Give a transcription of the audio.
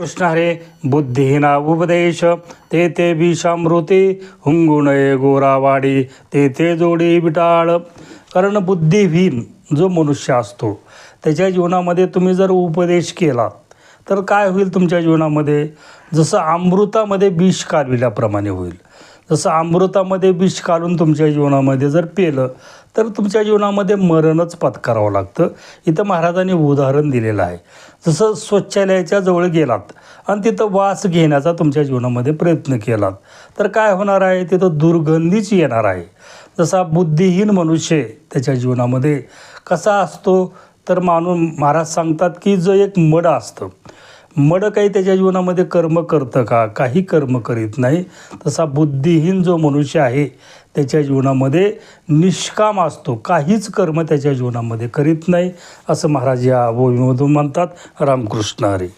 कृष्ण हरे बुद्धिहीना उपदेश ते ते विषामृती हुंगुणये गोरावाडी ते ते जोडी बिटाळ कारण बुद्धिहीन जो मनुष्य असतो त्याच्या जीवनामध्ये तुम्ही जर उपदेश केला तर काय होईल तुमच्या जीवनामध्ये? जसं अमृतामध्ये विष कालविल्याप्रमाणे होईल. जसं अमृतामध्ये विष काढून तुमच्या जीवनामध्ये जर पेलं तर तुमच्या जीवनामध्ये मरणच पत्करावं लागतं. इथं महाराजांनी उदाहरण दिलेलं आहे. जसं स्वच्छालयाच्या जवळ गेलात आणि तिथं वास घेण्याचा तुमच्या जीवनामध्ये प्रयत्न केलात तर काय होणार आहे? तिथं दुर्गंधीच येणार आहे. जसा बुद्धिहीन मनुष्य त्याच्या जीवनामध्ये कसा असतो तर माणूस महाराज सांगतात की जो एक मड असतं मड काही त्याच्या जीवनामध्ये कर्म करतं का? काही कर्म करीत नाही. तसा बुद्धिहीन जो मनुष्य आहे त्याच्या जीवनामध्ये निष्काम असतो. काहीच कर्म त्याच्या जीवनामध्ये करीत नाही असं महाराज या ओवीमधून म्हणतात. रामकृष्ण हरी.